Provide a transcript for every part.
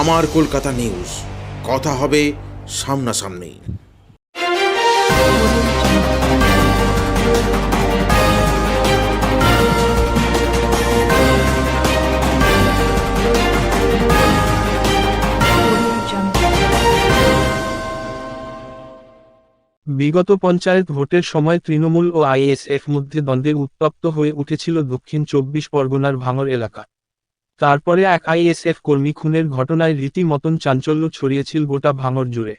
আমার কলকাতা নিউজ। কথা হবে সামনাসামনি। বিগত পঞ্চায়েত ভোটের সময় তৃণমূল ও আইএসএফ মধ্যে দ্বন্দ্বে উত্তপ্ত হয়ে উঠেছিল দক্ষিণ চব্বিশ পরগনার ভাঙর এলাকা। তারপরে এক আইএসএফ কর্মী খুনের ঘটনায় রীতিমতন চাঞ্চল্য ছড়িয়েছিল গোটা ভাঙর জুড়ে।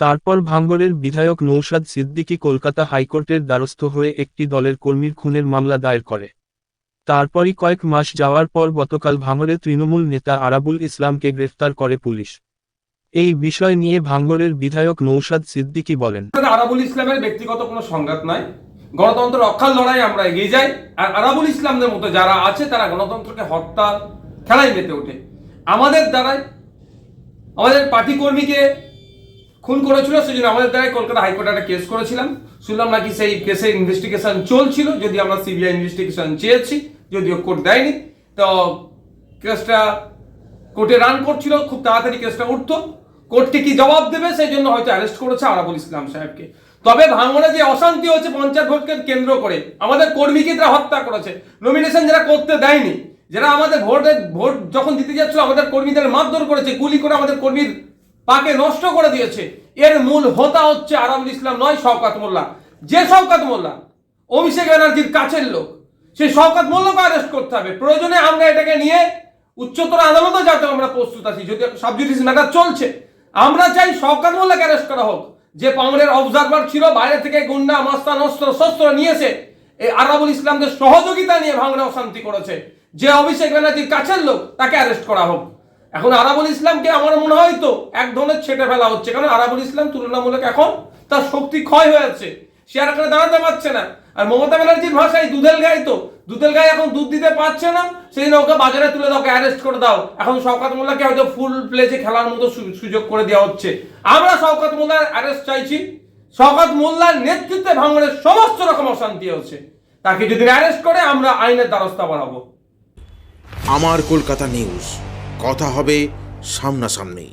তারপর ভাঙ্গরের বিধায়ক নৌশাদ সিদ্দিকী কলকাতা হাইকোর্টের দ্বারস্থ হয়ে একটি দলের কর্মীর খুনের মামলা দায়ের করে। তারপরই কয়েক মাস যাওয়ার পর গতকাল ভাঙরে তৃণমূল নেতা আরাবুল ইসলামকে গ্রেফতার করে পুলিশ। এই বিষয় নিয়ে ভাঙ্গরের বিধায়ক নৌসাদ সিদ্দিকী বলেন। আরাবুল ইসলামের ব্যক্তিগত কোনো সংঘাত নাই। গণতন্ত্র রক্ষার লড়াই আমরা এগিয়ে যাই। আর আরাবুল ইসলামদের মতো যারা আছে, তারা গণতন্ত্রকে হত্যা, খেলায় মেতে ওঠে। আমাদের দ্বারাই, আমাদের পার্টি কর্মীকে খুন করেছিল, সেজন্য আমাদের দ্বারাই কলকাতা হাইকোর্টে একটা কেস করেছিলাম। শুনলাম নাকি সেই কেসের ইনভেস্টিগেশন চলছিল যদি আমরা সিবিআই ইনভেস্টিগেশন চেয়েছি, যদিও কোর্ট দেয়নি। তো কেসটা কোর্টে রান করছিল, খুব তাড়াতাড়ি কেসটা উঠতো। কোর্টকে কি জবাব দেবে, সেই জন্য হয়তো অ্যারেস্ট করেছে আরাবুল ইসলাম সাহেবকে। তবে ভাঙনে যে অশান্তি হচ্ছে পঞ্চায়েত ভোটকে কেন্দ্র করে, আমাদের কর্মীকে তারা হত্যা করেছে। নমিনেশন যারা করতে দেয়নি, যারা আমাদের ভোটে, ভোট যখন দিতে যাচ্ছিল, আমাদের কর্মীদের মারধর করেছে, গুলি করে আমাদের কর্মীর পাকে নষ্ট করে দিয়েছে। এর মূল হোতা হচ্ছে আরাবুল ইসলাম নয়, শওকাত মোল্লা। যে শওকাত মোল্লা, অভিষেক ব্যানার্জির কাছের লোক সেই শওকাত মোল্লাকে অ্যারেস্ট করতে হবে। প্রয়োজনে আমরা এটাকে নিয়ে উচ্চতর আদালতে যাতে আমরা প্রস্তুত আছি, যদি সাবজুডিস ম্যাটার চলছে। আমরা চাই শওকাত মোল্লাকে অ্যারেস্ট করা হোক। যে পাউনের অবজারভার ছিল, বাইরে থেকে গুন্ডা, মাস্তান, অস্ত্র, শস্ত্র নিয়েছে, এই আরাবুল ইসলামদের সহযোগিতা নিয়ে ভাঙড়ে অশান্তি করেছে। যে অভিষেক ব্যানার্জির কাছের লোক, তাকে অ্যারেস্ট করা হোক। এখন আরাবুল ইসলামকে আমার মনে হয় তো এক ধরনের ছেটে ফেলা হচ্ছে। কারণ আরাবুল ইসলাম তুলনামূলক এখন তার শক্তি ক্ষয় হয়ে যাচ্ছে সে আর এখানে দাঁড়াতে পারছে না। আর মমতা ব্যানার্জির ভাষায় দুধেল গাই তো। দুধেল গাই এখন দুধ দিতে পারছে না, সেই ওকে বাজারে তুলে দাও অ্যারেস্ট করে দাও। এখন শওকাত মোল্লাকে হয়তো ফুল প্লেজে খেলার মতো সুযোগ করে দেওয়া হচ্ছে। আমরা শওকাত মোল্লার অ্যারেস্ট চাইছি। শওকাত মোল্লার নেতৃত্বে ভাঙনের সমস্ত রকম অশান্তি হচ্ছে। তাকে যদি অ্যারেস্ট করে, আমরা আইনের দ্বারস্থ বাড়াবো আমার কলকাতা নিউজ কথা হবে সামনাসামনি